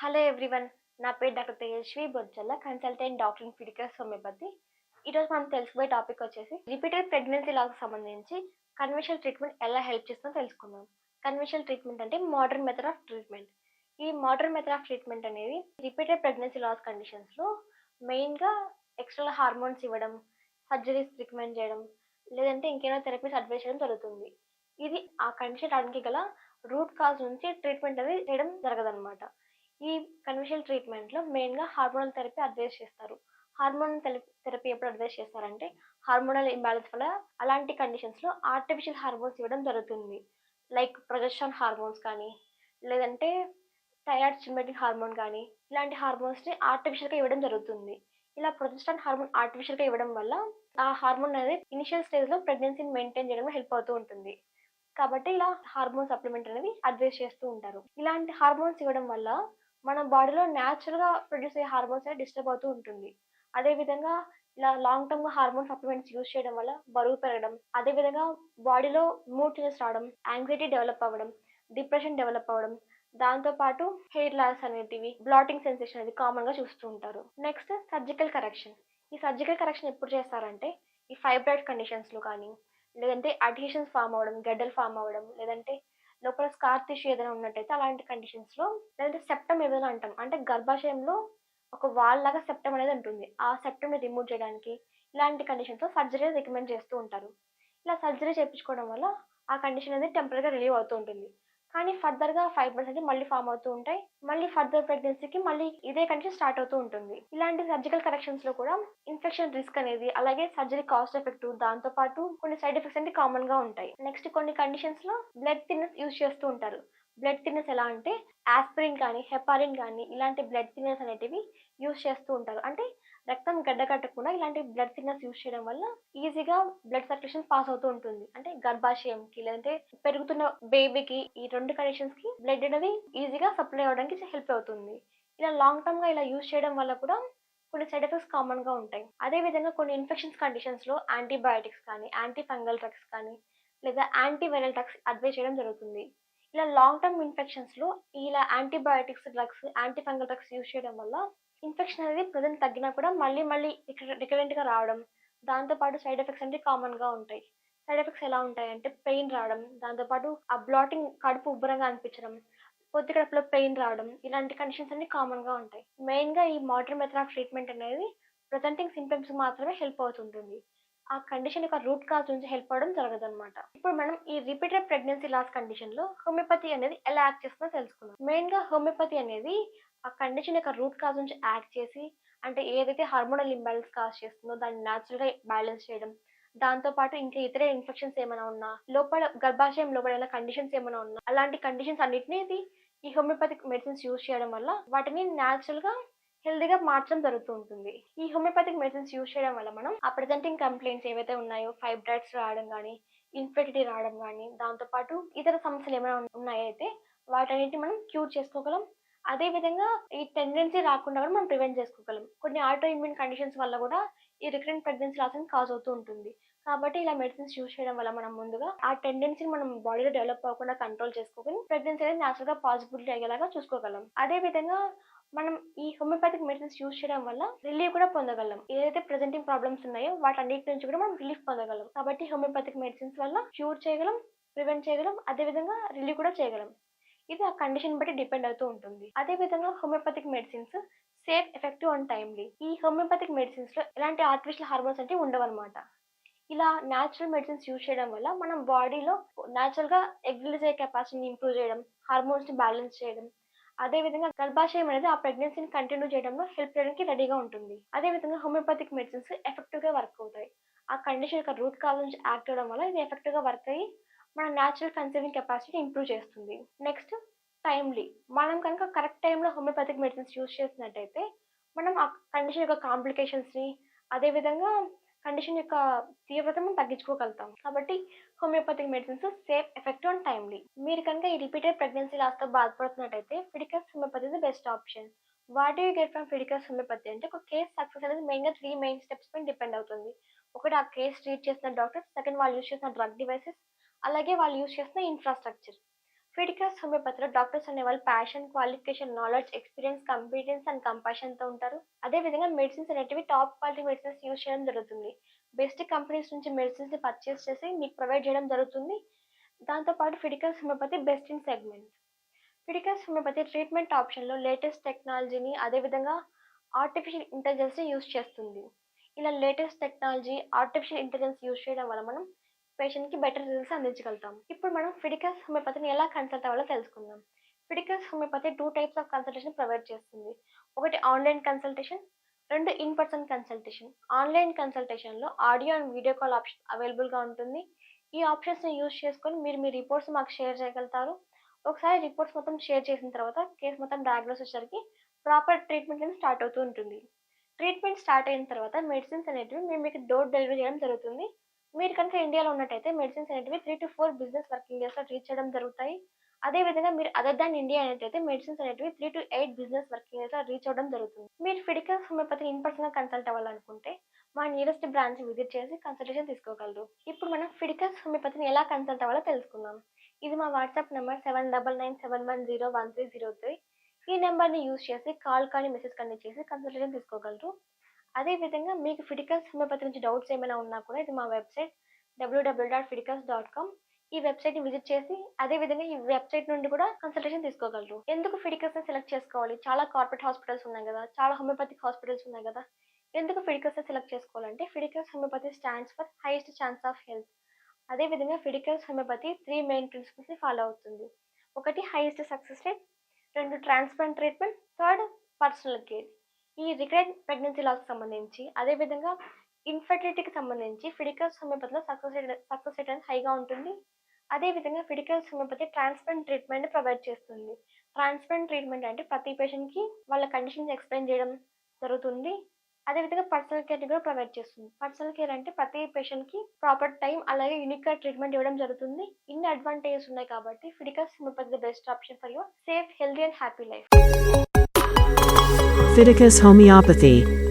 Hello everyone నా పేరు doctor Tejaswi Bojjalla consultant doctor in Fiticus homeopathy ఈరోజు మనం తెలుసుకోబోయే టాపిక్ వచ్చేసి రిపీటెడ్ ప్రెగ్నెన్సీ లాగా సంబంధించి కన్వెన్షనల్ ట్రీట్మెంట్ ఎలా హెల్ప్ చేస్తుందో తెలుసుకుందాం. కన్వెన్షనల్ ట్రీట్మెంట్ అంటే మోడర్న్ మెథడ్ ఆఫ్ ట్రీట్మెంట్ ఈ మోడర్న్ మెథడ్ ఆఫ్ ట్రీట్మెంట్ అనేది రిపీటెడ్ ప్రెగ్నెన్సీ లాస్ కండిషన్స్లో మెయిన్గా ఎక్స్ట్రా హార్మోన్స్ ఇవ్వడం సర్జరీస్ రికమెండ్ చేయడం లేదంటే ఇంకేమైనా థెరపీస్ అడ్వైస్ చేయడం జరుగుతుంది. ఇది ఆ కండిషన్ రావడానికి గల రూట్ కాజ్ నుంచి ట్రీట్మెంట్ అనేది చేయడం జరగదన్నమాట. ఈ కన్వెన్షనల్ ట్రీట్మెంట్లో మెయిన్గా హార్మోనల్ థెరపీ అడ్వైస్ చేస్తారు. హార్మోనల్ థెరపీ ఎప్పుడు అడ్వైస్ చేస్తారంటే హార్మోనల్ ఇంబ్యాలెన్స్ వల్ల అలాంటి కండిషన్స్లో ఆర్టిఫిషియల్ హార్మోన్స్ ఇవ్వడం జరుగుతుంది. లైక్ ప్రొజెస్ట్రాన్ హార్మోన్స్ కానీ లేదంటే థైరాయిడ్ స్టిమ్యులేటింగ్ హార్మోన్ కానీ ఇలాంటి హార్మోన్స్ని ఆర్టిఫిషియల్గా ఇవ్వడం జరుగుతుంది. ఇలా ప్రొజెస్ట్రాన్ హార్మోన్ ఆర్టిఫిషియల్గా ఇవ్వడం వల్ల ఆ హార్మోన్ అనేది ఇనిషియల్ స్టేజ్లో ప్రెగ్నెన్సీని మెయింటైన్ చేయడంలో హెల్ప్ అవుతూ ఉంటుంది. కాబట్టి ఇలా హార్మోన్ సప్లిమెంట్ అనేది అడ్వైస్ చేస్తూ ఉంటారు. ఇలాంటి హార్మోన్స్ ఇవ్వడం వల్ల మన బాడీలో న్యాచురల్గా ప్రొడ్యూస్ అయ్యే హార్మోన్స్ అనేది డిస్టర్బ్ అవుతూ ఉంటుంది. అదేవిధంగా ఇలా లాంగ్ టర్మ్గా హార్మోన్ సప్లిమెంట్స్ యూజ్ చేయడం వల్ల బరువు పెరగడం అదేవిధంగా బాడీలో మూడ్ చేంజెస్ రావడం యాంగ్జైటీ డెవలప్ అవ్వడం డిప్రెషన్ డెవలప్ అవ్వడం దాంతోపాటు హెయిర్ లాస్ అనేటివి బ్లాటింగ్ సెన్సేషన్ అనేది కామన్గా చూస్తూ ఉంటారు. నెక్స్ట్ సర్జికల్ కరెక్షన్ ఈ సర్జికల్ కరెక్షన్ ఎప్పుడు చేస్తారంటే ఈ ఫైబ్రాయిడ్ కండిషన్స్లో కానీ లేదంటే అడ్హేషన్స్ ఫామ్ అవ్వడం గడ్డలు ఫామ్ అవ్వడం లేదంటే లోపల స్కార్ టిష్యూ ఏదైనా ఉన్నట్టయితే అలాంటి కండిషన్స్లో లేదంటే సెప్టమ్ ఏదైనా అంటాం. అంటే గర్భాశయంలో ఒక వాల్ లాగా సెప్టమ్ అనేది ఉంటుంది. ఆ సెప్టమ్ని రిమూవ్ చేయడానికి ఇలాంటి కండిషన్స్లో సర్జరీ రికమెండ్ చేస్తూ ఉంటారు. ఇలా సర్జరీ చేయించుకోవడం వల్ల ఆ కండిషన్ అనేది టెంపరీగా రిలీవ్ అవుతూ ఉంటుంది. కానీ ఫర్దర్గా ఫైవ్ అనేది మళ్ళీ ఫామ్ అవుతూ ఉంటాయి. మళ్ళీ ఫర్దర్ ప్రెగ్నెన్సీకి మళ్ళీ ఇదే కండిషన్ స్టార్ట్ అవుతూ ఉంటుంది. ఇలాంటి సర్జికల్ కరెక్షన్స్లో కూడా ఇన్ఫెక్షన్ రిస్క్ అనేది అలాగే సర్జరీ కాస్ట్ ఎఫెక్ట్ దాంతో పాటు కొన్ని సైడ్ ఎఫెక్ట్స్ అనేది కామన్గా ఉంటాయి. నెక్స్ట్ కొన్ని కండిషన్స్లో బ్లడ్ థిన్నెస్ యూజ్ చేస్తూ ఉంటారు. బ్లడ్ థిన్నెస్ ఎలా అంటే ఆస్పిరిన్ కానీ హెపారిన్ కానీ ఇలాంటి బ్లడ్ థిన్నెస్ అనేటివి యూజ్ చేస్తూ ఉంటారు. అంటే రక్తం గడ్డ కట్టకుండా ఇలాంటి బ్లడ్ థిన్నర్స్ యూజ్ చేయడం వల్ల ఈజీగా బ్లడ్ సర్క్యులేషన్ పాస్ అవుతూ ఉంటుంది. అంటే గర్భాశయంకి లేదంటే పెరుగుతున్న బేబీకి ఈ రెండు కండిషన్స్కి బ్లడ్ అనేది ఈజీగా సప్లై అవ్వడానికి హెల్ప్ అవుతుంది. ఇలా లాంగ్ టర్మ్గా ఇలా యూజ్ చేయడం వల్ల కూడా కొన్ని సైడ్ ఎఫెక్ట్స్ కామన్గా ఉంటాయి. అదే విధంగా కొన్ని ఇన్ఫెక్షన్స్ కండిషన్స్లో యాంటీబయాటిక్స్ కానీ యాంటీ ఫంగల్ డ్రగ్స్ కానీ లేదా యాంటీవైరల్ డ్రగ్స్ అడ్వైజ్ చేయడం జరుగుతుంది. ఇలా లాంగ్ టర్మ్ ఇన్ఫెక్షన్స్లో ఇలా antibiotics drugs antifungal drugs use చేయడం వల్ల ఇన్ఫెక్షన్ అనేది ప్రజెంట్ తగ్గినా కూడా మళ్ళీ మళ్ళీ రికరెంట్గా రావడం దాంతోపాటు సైడ్ ఎఫెక్ట్స్ అంటే కామన్గా ఉంటాయి. సైడ్ ఎఫెక్ట్స్ ఎలా ఉంటాయి అంటే పెయిన్ రావడం దాంతోపాటు ఆ బ్లాటింగ్ కడుపు ఉబ్బరంగా అనిపించడం పొత్తి కడుపులో పెయిన్ రావడం ఇలాంటి కండిషన్స్ అన్ని కామన్గా ఉంటాయి. మెయిన్గా ఈ మోడర్న్ మెథడ్ ఆఫ్ ట్రీట్మెంట్ అనేది ప్రజెంటింగ్ సింటమ్స్ మాత్రమే హెల్ప్ అవుతుంటుంది. ఆ కండిషన్ యొక్క రూట్ కాజ్ నుంచి హెల్ప్ అవ్వడం జరగదు అనమాట ఇప్పుడు మనం ఈ రిపీటెడ్ ప్రెగ్నెన్సీ లాస్ కండిషన్లో హోమియోపతి అనేది ఎలా యాక్ట్ చేస్తుందో తెలుసుకుందాం. మెయిన్గా హోమియోపతి అనేది ఆ కండిషన్ యొక్క రూట్ కాజ్ నుంచి యాక్ట్ చేసి అంటే ఏదైతే హార్మోనల్ ఇంబ్యాలెన్స్ కాజ్ చేస్తుందో దాన్ని న్యాచురల్గా బ్యాలెన్స్ చేయడం దాంతో పాటు ఇంకా ఇతర ఇన్ఫెక్షన్స్ ఏమైనా ఉన్నా లోపల గర్భాశయం లోపల ఏమైనా కండిషన్స్ ఏమైనా ఉన్నా అలాంటి కండిషన్స్ అన్నిటినీ ఇది ఈ హోమియోపతిక్ మెడిసిన్స్ యూజ్ చేయడం వల్ల వాటిని న్యాచురల్గా హెల్దీగా మార్చడం జరుగుతూ ఉంటుంది. ఈ హోమియోపతిక్ మెడిసిన్స్ యూజ్ చేయడం వల్ల మనం ఆ ప్రజెంటింగ్ కంప్లైంట్స్ ఏవైతే ఉన్నాయో ఫైబ్రాయిడ్స్ రావడం కానీ ఇన్ఫెర్టిలిటీ రావడం కానీ దాంతోపాటు ఇతర సమస్యలు ఏమైనా ఉన్నాయైతే వాటన్నిటిని మనం క్యూర్ చేసుకోగలం. అదే విధంగా ఈ టెండెన్సీ రాకుండా కూడా మనం ప్రివెంట్ చేసుకోగలం. కొన్ని ఆటో ఇమ్యూన్ కండిషన్స్ వల్ల కూడా ఈ రికరెంట్ ప్రెగ్నెన్సీ లాస్ అని కాజ్ అవుతూ ఉంటుంది. కాబట్టి ఇలా మెడిసిన్స్ యూజ్ చేయడం వల్ల మనం ముందుగా ఆ టెండెన్సీని మనం బాడీలో డెవలప్ అవ్వకుండా కంట్రోల్ చేసుకోగలం. ప్రెగ్నెన్సీ అనేది న్యాచురల్గా పాసిబిలిటీ అయ్యేలాగా చూసుకోగలం. అదే విధంగా మనం ఈ హోమియోపతిక్ మెడిసిన్స్ యూజ్ చేయడం వల్ల రిలీఫ్ కూడా పొందగలం. ఏదైతే ప్రెజెంటింగ్ ప్రాబ్లమ్స్ ఉన్నాయో వాటన్నిటి నుంచి కూడా మనం రిలీఫ్ పొందగలం. కాబట్టి హోమియోపతిక్ మెడిసిన్స్ వల్ల క్యూర్ చేయగలం ప్రివెంట్ చేయగలం అదే విధంగా రిలీఫ్ కూడా చేయగలం. ఇది ఆ కండిషన్ బట్టి డిపెండ్ అవుతూ ఉంటుంది. అదే విధంగా homeopathic medicines safe effective and timely ఈ హోమియోపతిక్ మెడిసిన్స్లో ఎలాంటి ఆర్టిఫిషియల్ హార్మోన్స్ అంటే ఉండవన్నమాట. ఇలా న్యాచురల్ మెడిసిన్స్ యూజ్ చేయడం వల్ల మనం బాడీలో న్యాచురల్గా ఎగ్ అయ్యే కెపాసిటీని ఇంప్రూవ్ చేయడం హార్మోన్స్ని బ్యాలెన్స్ చేయడం అదే విధంగా గర్భాశయం అనేది ఆ ప్రెగ్నెన్సీని కంటిన్యూ చేయడంలో హెల్ప్ చేయడానికి రెడీగా ఉంటుంది. అదే విధంగా హోమియోపతిక్ మెడిసిన్స్ ఎఫెక్టివ్గా వర్క్ అవుతాయి. ఆ కండిషన్ యొక్క రూట్ కాల్ నుంచి యాక్ట్ అవ్వడం వల్ల ఇది ఎఫెక్టివ్గా వర్క్ అయ్యి మన న్యాచురల్ కన్సీవింగ్ కెపాసిటీ ఇంప్రూవ్ చేస్తుంది. నెక్స్ట్ టైమ్లీ మనం కనుక కరెక్ట్ టైంలో హోమియోపతిక్ మెడిసిన్స్ యూజ్ చేసినట్టయితే మనం ఆ కండిషన్ యొక్క కాంప్లికేషన్స్ని అదేవిధంగా కండిషన్ యొక్క తీవ్రతను తగ్గించుకోగలుగుతాం కాబట్టి homeopathic medicines safe effective and timely. మీరు కనుక ఈ రిపీటెడ్ ప్రెగ్నెన్సీ లాస్తో బాధపడుతున్నట్టయితే Fiticus homeopathy is best option what you get from Fiticus homeopathy? అంటే ఒక కేస్ సక్సెస్ అనేది మెయిన్గా త్రీ మెయిన్ స్టెప్స్ పైన డిపెండ్ అవుతుంది. ఒకటి ఆ కేస్ ట్రీట్ చేసిన డాక్టర్ సెకండ్ వాళ్ళు యూస్ చేసిన డ్రగ్ డివైసెస్ అలాగే వాళ్ళు యూస్ చేసిన ఇన్ఫ్రాస్ట్రక్చర్ ఫిడికస్ హోమియోపతిలో డాక్టర్స్ అనేవాళ్ళు passion qualification knowledge experience competence and కంపాషన్తో ఉంటారు. అదేవిధంగా మెడిసిన్స్ అనేటివి టాప్ క్వాలిటీ మెడిసిన్స్ యూజ్ చేయడం జరుగుతుంది. బెస్ట్ కంపెనీస్ నుంచి మెడిసిన్స్ని పర్చేస్ చేసి మీకు ప్రొవైడ్ చేయడం జరుగుతుంది. దాంతోపాటు Fiticus homeopathy best in segment Fiticus homeopathy treatment ఆప్షన్లో లేటెస్ట్ టెక్నాలజీని అదేవిధంగా ఆర్టిఫిషియల్ ఇంటెలిజెన్స్ని యూజ్ చేస్తుంది. ఇలా latest technology artificial intelligence use చేయడం వల్ల మనం పేషెంట్కి బెటర్ రిజల్ట్స్ అందించగలుగుతాం. ఇప్పుడు మనం ఫిడికల్స్ హోమియోపతిని ఎలా కన్సల్ట్ అవ్వాలో తెలుసుకుందాం. Fiticus homeopathy two types of consultation provide చేస్తుంది. ఒకటి ఆన్లైన్ కన్సల్టేషన్ రెండు in person consultation online కన్సల్టేషన్లో audio and video call option అవైలబుల్గా ఉంటుంది. ఈ ఆప్షన్స్ని యూజ్ చేసుకొని మీరు మీ రిపోర్ట్స్ మాకు షేర్ చేయగలుగుతారు. ఒకసారి రిపోర్ట్స్ మొత్తం షేర్ చేసిన తర్వాత కేసు మొత్తం డయాగ్నోస్ వచ్చేసరికి ప్రాపర్ ట్రీట్మెంట్ అనేది స్టార్ట్ అవుతూ ఉంటుంది. ట్రీట్మెంట్ స్టార్ట్ అయిన తర్వాత మెడిసిన్స్ అనేటివి మేము మీకు డోర్ డెలివరీ చేయడం జరుగుతుంది. మీరు కనుక ఇండియాలో ఉన్నట్టయితే మెడిసిన్స్ అనేటివి three to four business working డేస్లో రీచ్ చేయడం జరుగుతాయి. అదేవిధంగా మీరు అదర్ దాన్ ఇండియా అనేటైతే మెడిసిన్స్ అనేటివి three to eight business working డేస్లో రీచ్ అవ్వడం జరుగుతుంది. మీరు Fiticus homeopathy in personal consult అవ్వాలనుకుంటే మా నియరెస్ట్ బ్రాంచ్ విజిట్ చేసి కన్సల్టేషన్ తీసుకోగలరు. ఇప్పుడు మనం ఫిడికల్స్ హోమియోపతిని ఎలా కన్సల్ట్ అవ్వాలో తెలుసుకుందాం. ఇది మా WhatsApp number seven double nine seven one zero one three zero three ఈ నెంబర్ని యూజ్ చేసి కాల్ కానీ మెసేజ్ కానీ చేసి కన్సల్టేషన్ తీసుకోగలరు. అదేవిధంగా మీకు ఫిడికల్స్ హోమియోపతి నుంచి డౌట్స్ ఏమైనా ఉన్నా కూడా ఇది మా website WWW dot Fiticus dot com ఈ వెబ్సైట్ని విజిట్ చేసి అదేవిధంగా ఈ వెబ్సైట్ నుండి కూడా కన్సల్టేషన్ తీసుకోగలరు. ఎందుకు ఫిడికల్స్ని సెలెక్ట్ చేసుకోవాలి? చాలా కార్పొరేట్ హాస్పిటల్స్ ఉన్నాయి కదా చాలా హోమియోపతిక్ హాస్పిటల్స్ ఉన్నాయి కదా ఎందుకు ఫిడికల్స్ని సెలెక్ట్ చేసుకోవాలంటే Fiticus homeopathy stands for highest chance of health. అదేవిధంగా ఫిడికల్స్ హోమియోపతి త్రీ మెయిన్ ప్రిన్సిపల్స్ని ఫాలో అవుతుంది. ఒకటి హైయెస్ట్ సక్సెస్ రేట్. రెండు transplant treatment. Third personal care. ఈ రికరెంట్ ప్రెగ్నెన్సీ లాస్కి సంబంధించి అదేవిధంగా ఇన్ఫర్టిలిటీకి సంబంధించి ఫిడికల్స్ హోమియోపతిలో సక్సెస్ రేట్ సక్సెస్ రేట్ అనేది హైగా ఉంటుంది. అదేవిధంగా Fiticus homeopathy transplant treatment provide చేస్తుంది. ట్రాన్స్ప్లాంట్ ట్రీట్మెంట్ అంటే ప్రతి పేషెంట్కి వాళ్ళ కండిషన్స్ ఎక్స్ప్లెయిన్ చేయడం జరుగుతుంది. అదేవిధంగా పర్సనల్ కేర్ని కూడా ప్రొవైడ్ చేస్తుంది. పర్సనల్ కేర్ అంటే ప్రతి పేషెంట్కి ప్రాపర్ టైం అలాగే యూనిక్గా ట్రీట్మెంట్ ఇవ్వడం జరుగుతుంది. ఇన్ని అడ్వాంటేజెస్ ఉన్నాయి కాబట్టి Fiticus homeopathy the best option for your safe healthy and happy life. Fiticus Homeopathy